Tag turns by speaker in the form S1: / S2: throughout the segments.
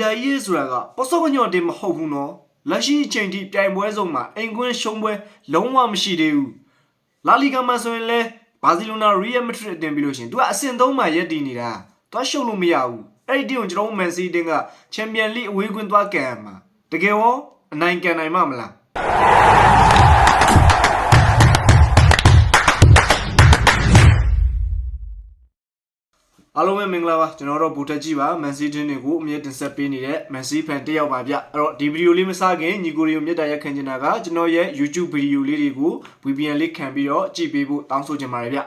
S1: လာရေးဆိုတာကပေါ်စောကညော့တင်မဟုတ်ဘူးနော်လက်ရှိအချိန်ထိပြိုင်ပွဲဆုံးမှာအိမ်ကွင်းရှုံးပွဲလုံးဝမရှိသေးဘူးလာလီဂါမှာဆိုရင်လဲဘာစီလိုနာရီယယ်မက်ဒရစ်အတင်ပြီးလို့ရှရင်သူကအဆင့်3မှာရက်တည်နေတာသွားရှုံလို့မရဘူးအဲ့ဒီတင်ကိုကျွန်တော်တို့မန်စီးတင်ကချန်ပီယံလိအဝေးကွင်းသွားကန်ရမှာတကယ်ရောအနိုင်ကန်နိုင်မှာမလား လုံးပဲမင်္ဂလာပါကျွန်တော်တို့ဘူတက်ကြီးပါမန်စီးတင်းတွေကိုအမြဲတင်ဆက်ပေးနေတဲ့မန်စီးဖန်တစ်ယောက်ပါဗျအဲ့တော့ဒီဗီဒီယိုလေးမစခင်ညီကိုရီကိုမြတ်တာရက်ခံချင်တာကကျွန်တော်ရဲ့ YouTube ဗီဒီယိုလေးတွေကို VPN လေးခံပြီးတော့ကြည့်ပေးဖို့တောင်းဆိုချင်ပါတယ်ဗျ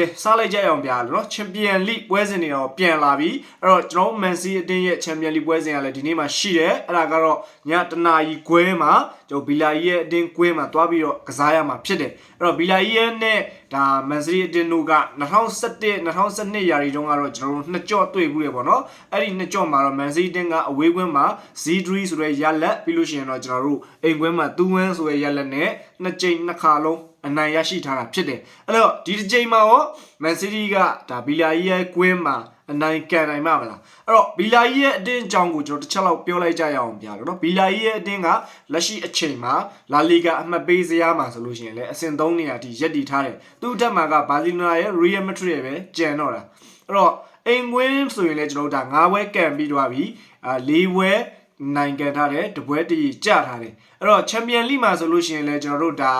S1: ကဲစားလိုက်ကြရအောင်ဗျာလို့နော်ချန်ပီယံလိပွဲစဉ်တွေတော့ပြန်လာပြီအဲ့တော့ကျွန်တော်မန်စီးအတင်းရဲ့ချန်ပီယံလိပွဲစဉ်ကလည်းဒီနေ့မှရှိတယ်အဲ့ဒါကတော့ညတနာကြီးခွဲမှာကျွန်တော်ဘီလာကြီးရဲ့အတင်းခွဲမှာတွားပြီးတော့ကစားရမှာဖြစ်တယ်အဲ့တော့ဘီလာကြီးရဲ့နဲ့ဒါမန်စီးအတင်းတို့က2017 2012ရာသီတုန်းကတော့ကျွန်တော်တို့နှစ်ကြော့တွေ့ဘူးလေပေါ့နော်အဲ့ဒီနှစ်ကြော့မှာတော့မန်စီးအတင်းကအဝေးကွင်းမှာ Z3 ဆိုတဲ့ရလက်ပြီးလို့ရှိရင်တော့ကျွန်တော်တို့အိမ်ကွင်းမှာ2-1ဆိုတဲ့ရလက်နဲ့နှစ်ကြိမ်နှစ်ခါလုံး အနိုင်ရရှိထားတာဖြစ်တယ်အဲ့တော့ဒီတစ်ချိန်မှာရောမန်စီးတီးကဒါဘီလာကြီးရဲ့ကွင်းမှာအနိုင်ကန်နိုင်မှာမလားအဲ့တော့ဘီလာကြီးရဲ့အတင်းအကြောင်းကိုကျွန်တော်တစ်ချက်လောက်ပြောလိုက်ကြရအောင်ဗျာလို့နော်ဘီလာကြီးရဲ့အတင်းကလက်ရှိအချိန်မှာလာလီဂါအမှတ်ပေးစရာမှာဆိုလို့ရှိရင်လည်းအဆင့်3နေရာထိရပ်တည်ထားတယ်သူ့အထက်မှာကဘာစီလိုနာရဲ့ရီယယ်မက်ဒရစ်ရဲ့ပဲကျန်တော့တာအဲ့တော့အိမ်ကွင်းဆိုရင်လည်းကျွန်တော်တို့ဒါ9ဘွဲကန်ပြီးသွားပြီအာ၄ဘွဲနိုင်ကန်ထားတယ်တပွဲတည်ကြထားတယ်အဲ့တော့ချန်ပီယံလိမှာဆိုလို့ရှိရင်လည်းကျွန်တော်တို့ဒါ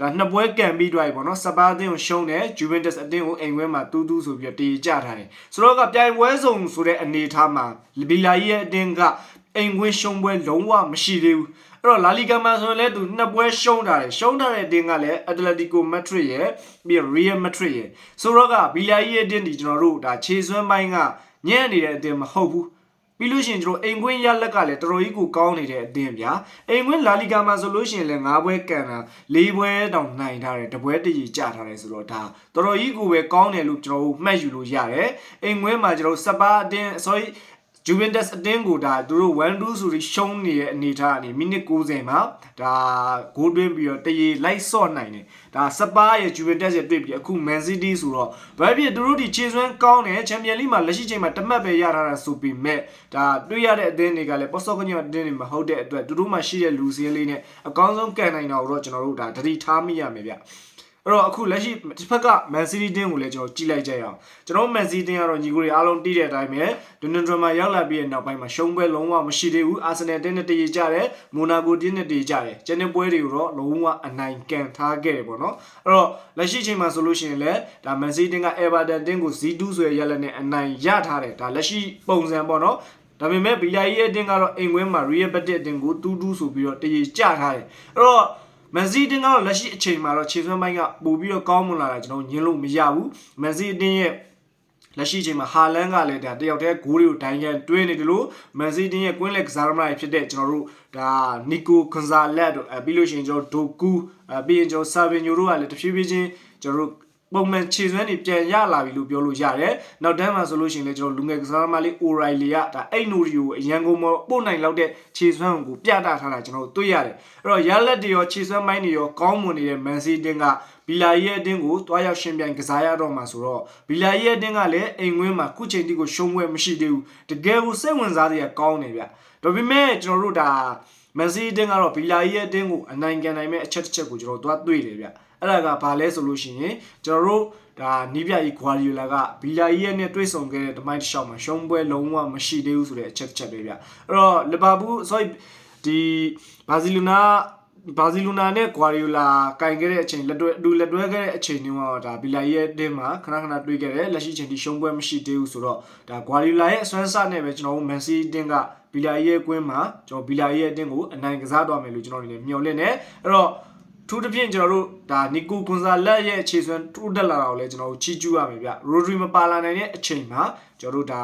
S1: ဒါနှစ်ပွဲကန်ပြီးတော့ပေါ့နော်စပါးအသင်းကိုရှုံးတယ်ဂျူဗင်တက်စ်အသင်းကိုအိမ်ခွဲမှာတူးတူးဆိုပြီးတော့တေကြထားတယ်ဆိုတော့ကပြိုင်ပွဲစုံဆိုတဲ့အနေအထားမှာဘီလာကြီးရဲ့အသင်းကအိမ်ခွဲရှုံးပွဲလုံးဝမရှိသေးဘူးအဲ့တော့လာလီဂါမှာဆိုရင်လည်းသူနှစ်ပွဲရှုံးထားတယ်ရှုံးထားတဲ့အသင်းကလည်းအက်တလက်တီကိုမက်ဒရစ်ရဲ့ပြီးရီယယ်မက်ဒရစ်ရဲ့ဆိုတော့ကဘီလာကြီးရဲ့အသင်းဒီကျွန်တော်တို့ဒါခြေစွမ်းပိုင်းကညံ့နေတဲ့အသင်းမဟုတ်ဘူး ပြီးလို့ရှိရင်ကျွန်တော်အိမ်ခွင်းရလက်ကလည်းတော်တော်ကြီးကိုကောင်းနေတဲ့အသင်းဗျာအိမ်ခွင်းလာလီဂါမှာဆိုလို့ရှိရင်လည်း၅ဘွဲကန်တာ၄ဘွဲတောင်နိုင်ထားတယ်တပွဲတကြီးကြထားတယ်ဆိုတော့ဒါတော်တော်ကြီးကိုပဲကောင်းတယ်လို့ကျွန်တော်တို့မှတ်ယူလို့ရတယ်အိမ်ခွင်းမှာကျွန်တော်စပါအတင်း sorry ဂျူဗင်တက်စ်အတင်းကိုဒါသူတို့1-2ဆိုပြီးရှုံးနေတဲ့အနေအထားကနေမိနစ်90မှာဒါဂိုးတွင်းပြီးတော့တရေလိုက်ဆော့နိုင်တယ်ဒါစပါရဲ့ဂျူဗင်တက်စ်ရဲ့တွေ့ပြီးအခုမန်စီးတီးဆိုတော့ဘာဖြစ်သူတို့ဒီခြေစွမ်းကောင်းတယ်ချန်ပီယံလိမှာလက်ရှိချိန်မှာတမတ်ပဲရထားတာဆိုပြီးမဲ့ဒါတွေ့ရတဲ့အသင်းတွေကလည်းပေါ်စော့ကညော့အသင်းတွေမဟုတ်တဲ့အတွက်သူတို့မှရှိတဲ့လူစင်းလေးနဲ့အကောင်းဆုံးကန်နိုင်တာကိုတော့ကျွန်တော်တို့ဒါတတိထားမိရမယ်ဗျ အဲ့တော့အခုလက်ရှိတစ်ဖက်ကမန်စီးတီးတင်းကိုလည်းကျွန်တော်ကြည့်လိုက်ကြရအောင်ကျွန်တော်မန်စီးတင်းကတော့ညီကိုတွေအားလုံးတီးတဲ့အတိုင်းပဲဒွန်ဒန်ဒရမာရောက်လာပြီးတဲ့နောက်ပိုင်းမှာရှုံးပွဲလုံးဝမရှိသေးဘူးအာဆင်နယ်တင်းနဲ့တည်ကြတယ်မိုနာကိုတင်းနဲ့တည်ကြတယ်ကျန်တဲ့ပွဲတွေကိုတော့လုံးဝအနိုင်ကန်ထားခဲ့တယ်ပေါ့နော်အဲ့တော့လက်ရှိချိန်မှာဆိုလို့ရှိရင်လည်းဒါမန်စီးတင်းကအေဗာတန်တင်းကို Z2 ဆိုရရက်လက်နဲ့အနိုင်ရထားတယ်ဒါလက်ရှိပုံစံပေါ့နော်ဒါပေမဲ့ဘီယာကြီးရဲ့အတင်းကတော့အိမ်ဝင်းမှာ Real Betis အတင်းကိုတူးတူးဆိုပြီးတော့တည်ကြထားတယ်အဲ့တော့ မန်စီးတင်းကတော့လက်ရှိအချိန်မှာတော့ခြေစွမ်းပိုင်းကပို့ပြီးတော့ကောင်းမွန်လာတာကျွန်တော်ညင်းလို့မရဘူးမန်စီးတင်းရဲ့လက်ရှိအချိန်မှာဟာလန်ကလည်းဒါတယောက်တည်းဂိုးတွေကိုဒိုင်းကန်တွင်းနေတယ်လို့မန်စီးတင်းရဲ့ကွင်းလက်ကစားသမားတွေဖြစ်တဲ့ကျွန်တော်တို့ဒါနီကိုကွန်ဇာလက်တို့အဲပြီးလို့ရှိရင်ကျွန်တော်ဒိုကူအဲပြီးရင်ကျွန်တော်ဆာဗင်ညိုတို့ကလည်းတဖြည်းဖြည်းချင်းကျွန်တော်တို့ ပုံမှန်ခြေစွမ်းတွေပြန်ရလာပြီလို့ပြောလို့ရတယ်။နောက်တန်းမှာဆိုလို့ရှိရင်လည်းကျွန်တော်လူငယ်ကစားသမားလေး O'Reilly ကဒါအိတ်နိုရီကိုအရန်ကုန်မပို့နိုင်လောက်တဲ့ခြေစွမ်းကိုပြတာထားတာကျွန်တော်တွေ့ရတယ်။အဲ့တော့ရလက်တွေရောခြေစွမ်းပိုင်းတွေရောကောင်းမွန်နေတဲ့ Man City တင်းကဘီလာရဲ့အတင်းကိုတွားရောက်ရှင်ပြိုင်ကစားရတော့မှာဆိုတော့ဘီလာရဲ့အတင်းကလည်းအိမ်ဝင်းမှာခုချိန်တိကိုရှုံးပွဲမရှိသေးဘူး။တကယ်ကိုစိတ်ဝင်စားစရာကောင်းနေဗျ။ဒါပေမဲ့ကျွန်တော်တို့ဒါမန်စီးတင်းကတော့ဘီလာရဲ့အတင်းကိုအနိုင်ကန်နိုင်မဲ့အချက်တစ်ချက်ကိုကျွန်တော်တို့သွားတွေ့တယ်ဗျ။ အဲ့ဒါကဘာလဲဆိုလို့ရှိရင်ကျွန်တော်တို့ဒါနီးပြကြီးဂွာဒီယိုလာကဘီလာကြီးရဲ့နဲ့တွေ့ဆုံခဲ့တဲ့တမိုင်းတစ်လျှောက်မှာရှုံးပွဲလုံးဝမရှိသေးဘူးဆိုတဲ့အချက်တစ်ချက်ပဲဗျအဲ့တော့လီဗာပူး sorry ဒီဘာစီလိုနာဘာစီလိုနာနဲ့ဂွာဒီယိုလာကင်ခဲ့တဲ့အချိန်လက်တွဲအတူလက်တွဲခဲ့တဲ့အချိန်တုန်းကတော့ဒါဘီလာကြီးရဲ့တင်းမှာခဏခဏတွေ့ခဲ့တယ်လက်ရှိချိန်ထိရှုံးပွဲမရှိသေးဘူးဆိုတော့ဒါဂွာဒီယိုလာရဲ့အစွမ်းစနဲ့ပဲကျွန်တော်တို့မန်စီးတင်းကဘီလာကြီးရဲ့ကွင်းမှာကျွန်တော်ဘီလာကြီးရဲ့အတင်းကိုအနိုင်ကစားသွားမယ်လို့ကျွန်တော်တို့လည်းမျှော်လင့်နေအဲ့တော့ ထူးသဖြင့်ကျွန်တော်တို့ဒါနီကိုကွန်ဆာလက်ရဲ့အခြေစွမ်းတိုးတက်လာတာကိုလည်းကျွန်တော်တို့ချီးကျူးရမယ်ဗျရိုဒရီမပါလာနိုင်တဲ့အချိန်မှာကျွန်တော်တို့ဒါ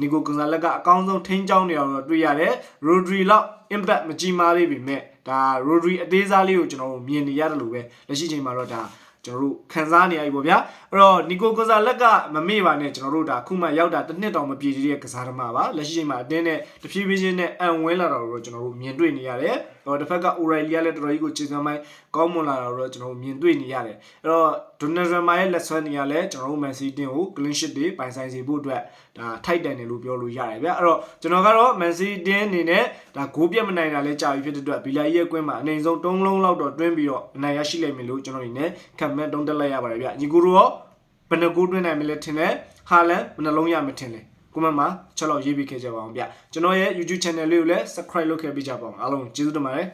S1: နီကိုကွန်ဆာလက်ကအကောင်းဆုံးထိန်းချောင်းနေအောင်တော့တွေ့ရတယ်ရိုဒရီလောက် impact မကြီးမားသေးပေမဲ့ဒါရိုဒရီအသေးစားလေးကိုကျွန်တော်တို့မြင်နေရတယ်လို့ပဲလက်ရှိချိန်မှာတော့ဒါကျွန်တော်တို့ခံစားနေရပြီပေါ့ဗျာအဲ့တော့နီကိုကွန်ဆာလက်ကမမေ့ပါနဲ့ကျွန်တော်တို့ဒါခုမှရောက်တာတစ်နှစ်တောင်မပြည့်သေးတဲ့ကစားသမားပါလက်ရှိချိန်မှာအတင်းနဲ့တဖြည်းဖြည်းချင်းနဲ့အံဝဲလာတာကိုတော့ကျွန်တော်တို့မြင်တွေ့နေရတယ် ဟိုတစ်ဖက်က O'Reilly ကလည်းတော်တော်ကြီးကိုခြေစမ်းပိုင်းကောင်းမွန်လာတာတော့ကျွန်တော်တို့မြင်တွေ့နေရတယ်အဲ့တော့ Donald Trump ရဲ့လက်ဆွဲနေရလဲကျွန်တော်တို့ Man City ကို clean sheet တွေပိုင်ဆိုင်စေဖို့အတွက်ဒါထိုက်တန်တယ်လို့ပြောလို့ရတယ်ဗျအဲ့တော့ကျွန်တော်ကတော့ Man City အနေနဲ့ဒါဂိုးပြတ်မနိုင်တာလဲကြာပြီဖြစ်တဲ့အတွက်ဘီလာကြီးရဲ့ကွင်းမှာအနေဆုံး၃လုံးလောက်တော့တွင်းပြီးတော့အနိုင်ရရှိလိမ့်မယ်လို့ကျွန်တော်အနေနဲ့ခံမှန်းတုံးတက်လိုက်ရပါတယ်ဗျညီကိုတို့ရောဘယ်နှဂိုးတွင်းနိုင်မလဲထင်တယ်ဟာလန်ဘယ်နှလုံးရမထင်လဲ comment မှာချက်လောက်ရေးပေးခဲ့ကြပါအောင်ဗျကျွန်တော်ရဲ့ YouTube channel လေးကိုလည်း subscribe လုပ်ခဲ့ပေးကြပါအောင်အားလုံးကျေးဇူးတင်ပါတယ်